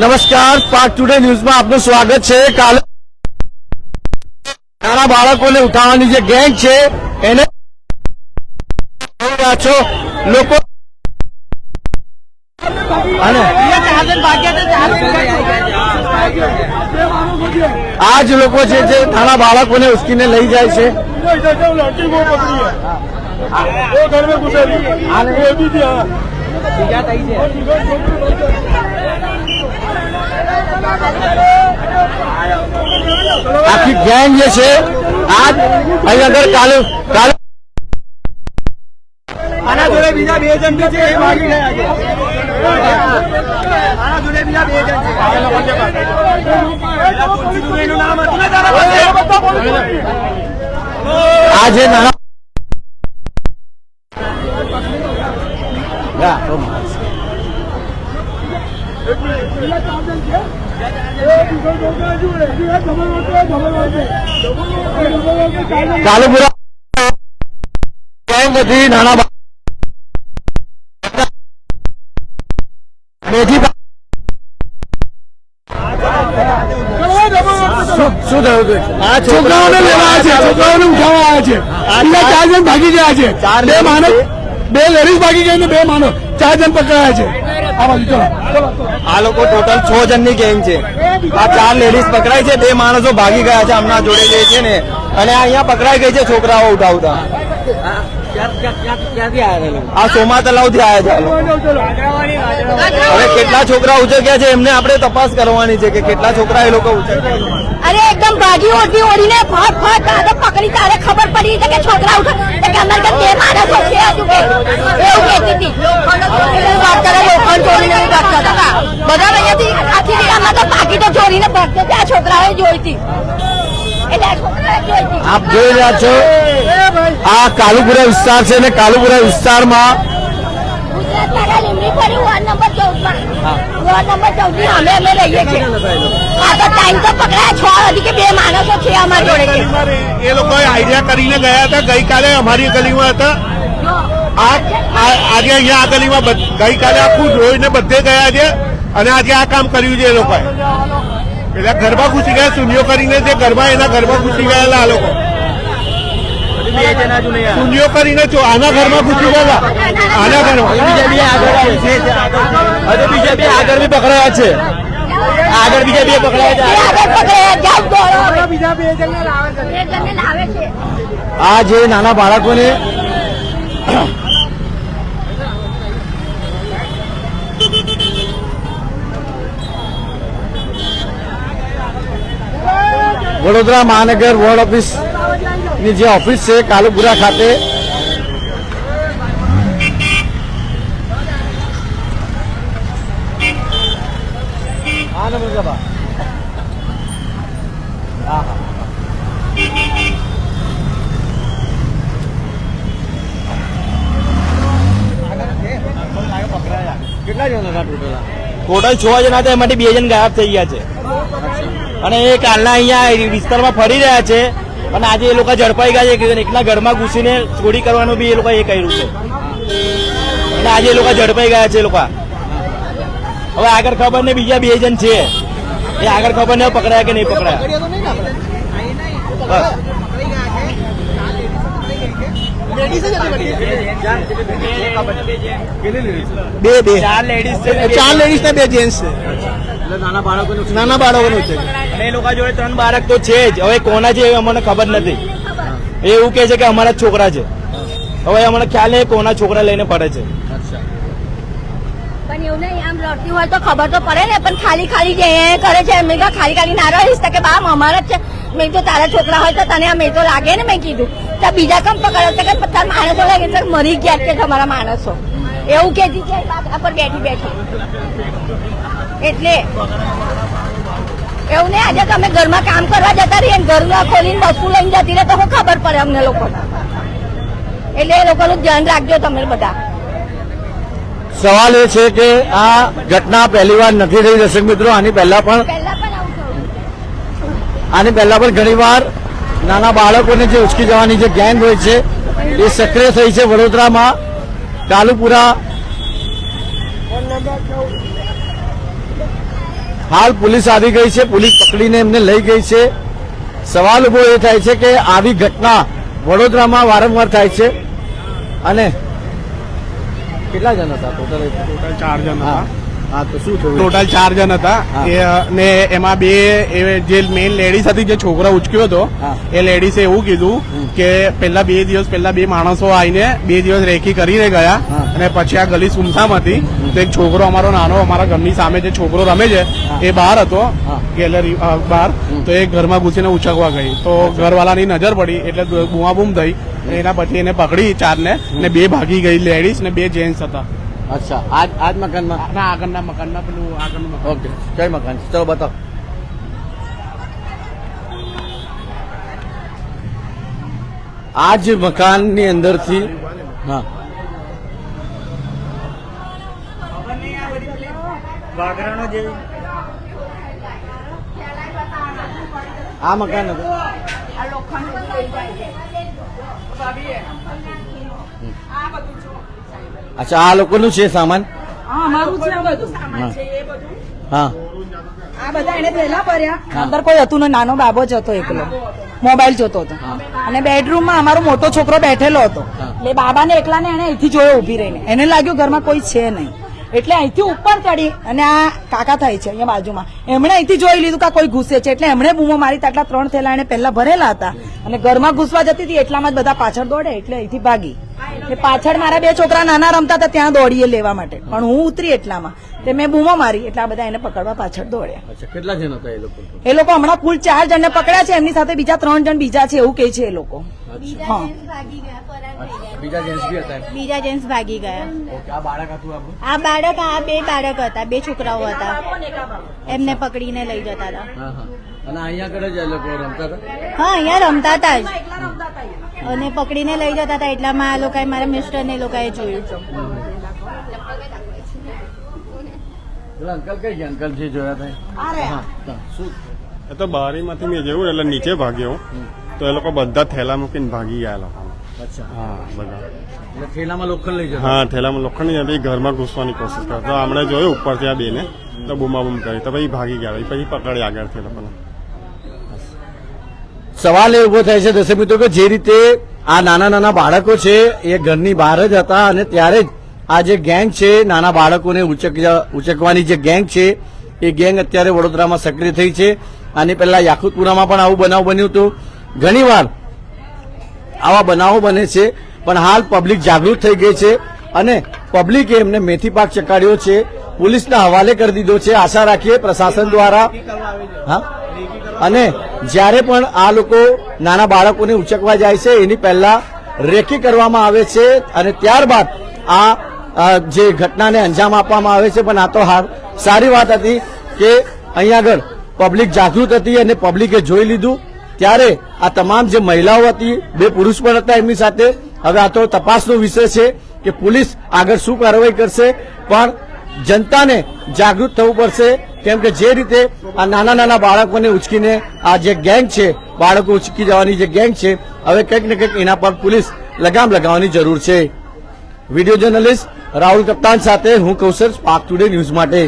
નમસ્કાર પાક ટુડે ન્યૂઝમાં આપનું સ્વાગત છે. કાલે નાના બાળકોને ઉઠાવવાની જે ગેંગ છે, એને છો. લોકો આ લોકો છે જે નાના બાળકોને ઉચકીને લઈ જાય છે બીજા થઈ છે. આખી ગેંગ જે છે, આજ અહીં અંદર કાલે કાલે. આના જોડે બીજા બે જણ છે, એ માગી રહ્યા છે. આના જોડે બીજા બે જણ છે. પેલા પુંચીનું નામ હતું ને તારા પાસે આ જે નાના યા, તો માણસ. ગેંગ હતી નાના શું થયું છોકરાઓને લેવા છે. છોકરાઓને ઉઠાવવા આવ્યા છે. બીજા ચાર જણ ભાગી ગયા છે. બે માણસ બે લેડીઝ ભાગી ગઈ ને બે માણસ. ચાર જણ પકડાયા છે. આ લોકો ટોટલ છ જણની ગેંગ છે. આ ચાર લેડીઝ પકડાઈ છે બે માણસો ભાગી ગયા છે હમણાં જોડે જે છે ને. અને આ અહીંયા પકડાઈ ગઈ છે છોકરાઓ ઉઠાવતા. આ સોમા તલાવથી આવ્યા છે આ હવે કેટલા છોકરા ઉચક્યા છે એમને આપણે તપાસ કરવાની છે કે કેટલા છોકરા એ લોકો ઉચક્યા અરે એકદમ ભાગી ઓઢી ઓઢીને ફટ ફટ તારે પકડી તારે ખબર પડી કે છોકરા ઉઠે કે અંદર કે બે માણસો છે હજુ કે એવું કહેતી હતી એટલે વાત કરે લોખંડ ચોરીને એવું કરતા હતા અહીંયાથી આખી રીડામાં તો પાકીટો ચોરીને ભરતો આ છોકરાએ જોઈ હતી એટલે આ છોકરાએ જોઈ હતી આપ જોઈ રહ્યા છો? આ કાલુપુરા વિસ્તાર છે ને કાલુપુરા વિસ્તારમાં અમે અમે રહીએ છીએ. આ તો ટાઈમ તો પકડાયા છ હતી કે બે માણસો છે અમારી જોડે એ લોકો આઈડિયા કરીને ગયા હતા. ગઈકાલે અમારી ગલીમાં હતા. આજે અહીંયા આ ગલીમાં ગઈકાલે આખું જોઈને બધે ગયા છે. અને આજે આ કામ કર્યું છે એ લોકોએ. એટલે ગરબા ઘૂસી ગયા સુનિયો કરીને જે ગરબા એના ગરબા ઘૂસી ગયેલા આ લોકો. સુનિયો કરીને જો આના ઘરમાં ઘૂસી ગયેલા. આના ઘરમાં. બીજા બે આગળ બી પકડાયા છે. આગળ બીજા બે પકડાયા છે. આ જે નાના બાળકોને વડોદરા મહાનગર વોર્ડ ઓફિસની જે ઓફિસ છે કાલુપુરા ખાતે. ટોટલ છ જણા હતા એમાંથી બે જણ ગાયબ થઈ ગયા છે. અને એ કાલના અહીંયા વિસ્તારમાં ફરી રહ્યા છે. અને આજે એ લોકો ઝડપાઈ ગયા છે કે એકના ઘરમાં ઘૂસીને ચોરી કરવાનું બી એ લોકો એ કર્યું છે. અને આજે એ લોકો ઝડપાઈ ગયા છે એ લોકો. હવે આગળ ખબર ને બીજા બે જણ છે. એ આગળ ખબર ને પકડાયા કે નહીં પકડાયા? બે બે. ચાર લેડીઝ ચાર લેડીઝ ને બે જેન્ટ્સ છે. નાના બાળકો નાના બાળકોનું છે અને એ લોકો જોડે ત્રણ બાળક તો છે જ. હવે કોના છે એ અમને ખબર નથી. એ એવું કે છે કે અમારા જ છોકરા છે. હવે અમને ખ્યાલ નહીં કોના છોકરા લઈને પડે છે. પણ એવું નહીં આમ લડતી હોય તો ખબર તો પડે ને પણ ખાલી ખાલી જે એ કરે છે મેં ખાલી ખાલી ના રહીશ. તો કે બાપ અમારા જ છે. મેં કીધું તારા છોકરા હોય તો તને આ મેં તો લાગે ને મેં કીધું. તો બીજા કમ પકડે? તો કે તારા માણસો લાગે તો મરી ગયા કે તમારા માણસો. એવું કહેતી છે પર બેઠી બેઠી. એટલે એવું નહીં આજે તમે ઘરમાં કામ કરવા જતા રહીએ ને ઘરમાં ખોલીને વસ્તુ લઈને જતી રહે તો શું ખબર પડે અમને લોકો એટલે એ લોકોનું ધ્યાન રાખજો તમે બધા. સવાલ એ છે કે આ ઘટના પહેલી વાર નથી થઈ દર્શક મિત્રો આની પહેલા પણ આની પહેલા પણ ઘણી વાર નાના બાળકોને જે ઉચકી જવાની જે ગેંગ હોય છે એ સક્રિય થઈ છે વડોદરામાં. કાલુપુરા હાલ પોલીસ આવી ગઈ છે પોલીસ પકડીને એમને લઈ ગઈ છે. સવાલ ઊભો એ થાય છે કે આવી ઘટના વડોદરામાં વારંવાર થાય છે. અને કેટલા જણ હતા? ટોટલ ટોટલ ચાર જણ હતા. હા તો શું થયું? ટોટલ ચાર જણ હતા. એ ને એમાં બે એ જે મેઇન લેડીઝ હતી જે છોકરો ઉચક્યો હતો એ લેડીઝે એવું કીધું કે પહેલા બે દિવસ પહેલા બે માણસો આવીને બે દિવસ રેકી કરીને ગયા અને પછી આ ગલી સુમસામ હતી. તો એક છોકરો અમારો નાનો અમારા ઘરની સામે જે છોકરો રમે છે એ બહાર હતો ગેલેરી બહાર. તો એ ઘરમાં ઘૂસીને ઉચકવા ગઈ. તો ઘરવાળાની નજર પડી એટલે બૂમાબૂમ થઈ. એના પછી એને પકડી ચારને ને બે ભાગી ગઈ લેડીઝ ને બે જેન્ટ્સ હતા. અચ્છા આજ આજ મકાનમાં? ના આગળના મકાનમાં પેલું આગળનું મકાન. ઓકે કઈ મકાન છે? ચલો બતાવો. આ જ મકાનની અંદરથી હા. આ મકાન હતું. અચ્છા આ લોકોનું છે સામાન? હા છે આ બધું. હા. આ બધા એને પહેલા ભર્યા. અંદર કોઈ હતું ને નાનો બાબો જ હતો એકલો. મોબાઈલ જોતો હતો. અને બેડરૂમમાં અમારો મોટો છોકરો બેઠેલો હતો. એટલે બાબાને એકલાને એને અહીંથી જોયો ઊભી રહીને. એને લાગ્યું ઘરમાં કોઈ છે નહીં. એટલે અહીંથી ઉપર ચડી અને આ કાકા થાય છે અહીંયા બાજુમાં. એમણે અહીંથી જોઈ લીધું કે કોઈ ઘૂસે છે. એટલે એમણે બૂમો મારી તાટલા આટલા ત્રણ થેલા એને પહેલા ભરેલા હતા. અને ઘરમાં ઘૂસવા જતી હતી એટલામાં જ બધા પાછળ દોડે એટલે અહીંથી ભાગી. પાછળ મારા બે છોકરા નાના રમતા હતા ત્યાં દોડીએ લેવા માટે. પણ હું ઉતરી એટલામાં. તે મેં બૂમો મારી એટલે આ બધા એને પકડવા પાછળ દોડ્યા. કેટલા જણ હતા એ લોકો? એ લોકો હમણાં કુલ ચાર જણને પકડ્યા છે એમની સાથે બીજા ત્રણ જણ બીજા છે એવું કે છે એ લોકો. હા. બીજા જેન્ટ્સ બી હતા બીજા જેન્ટ્સ ભાગી ગયા. આ બાળક હતું આ બાળક આ બે બાળક હતા બે છોકરાઓ હતા. એમને પકડીને લઈ જતા હતા. હા હા. અને અહીંયા આગળ જ એ લોકો રમતા હતા? હા અહીંયા રમતા હતા જ. અને પકડીને લઈ જતા હતા એટલામાં આ લોકોએ મારા મિસ્ટર ને લોકોએ જોયું. અંકલ કઈ અંકલ જે જોયા હા હા. શું? એ તો બારીમાંથી મેં જોયું એટલે નીચે ભાગ્યો. તો એ લોકો બધા થેલા મૂકીને ભાગી ગયા લોકો. અચ્છા. હા બધા. થેલામાં લોખંડ લઈ જતા? હા થેલામાં લોખંડ ઘરમાં ઘૂસવાની કોશિશ કરતા તો આપણે જોયું ઉપરથી આ બેને. તો બૂમાબૂમ કરી. તો પછી ભાગી ગયા. પછી પકડી આગળથી લોકોને. સવાલ એ ઊભો થાય છે, દર્શક મિત્રો, કે જે રીતે આ નાના નાના બાળકો છે, એ ઘરની બહાર જ હતા અને ત્યારે જ આ જે ગેંગ છે, નાના બાળકોને ઉચક ઉચકવાની જે ગેંગ છે, એ ગેંગ અત્યારે વડોદરામાં સક્રિય થઈ છે. આની પહેલા યાકુતપુરામાં પણ આવું બનાવ બન્યું હતું. ઘણીવાર આવા બનાવો બને છે, પણ હાલ પબ્લિક જાગૃત થઈ ગઈ છે અને પબ્લિકે એમને મેથી પાક ચકાડ્યો છે. પોલીસના હવાલે કરી દીધો છે. આશા રાખીએ પ્રશાસન દ્વારા હા? અને જ્યારે પણ આ લોકો નાના બાળકોને ઉચકવા જાય છે, એની પહેલા રેકી કરવામાં આવે છે અને ત્યારબાદ આ જે ઘટનાને અંજામ આપવામાં આવે છે, પણ આ તો હાર, સારી વાત હતી કે અહીંયા આગળ પબ્લિક જાગૃત હતી અને પબ્લિકે જોઈ લીધું. ત્યારે આ તમામ જે મહિલાઓ હતી, બે પુરુષ પણ હતા એમની સાથે. હવે આ તો તપાસનો વિષય છે કે પોલીસ આગળ શું કાર્યવાહી કરશે, પણ જનતાને જાગૃત થવું પડશે કેમ કે જે રીતે આ નાના નાના બાળકોને ઉચકીને આ જે ગેંગ છે, બાળકો ઉચકી જવાની જે ગેંગ છે, હવે કંઈક ને કંઈક એના પર પોલીસ લગામ લગાવવાની જરૂર છે. વીડિયો જર્નલિસ્ટ રાહુલ કપ્તાન સાથે હું કૌશલ સ્પાર્ક ટુડે ન્યૂઝ માટે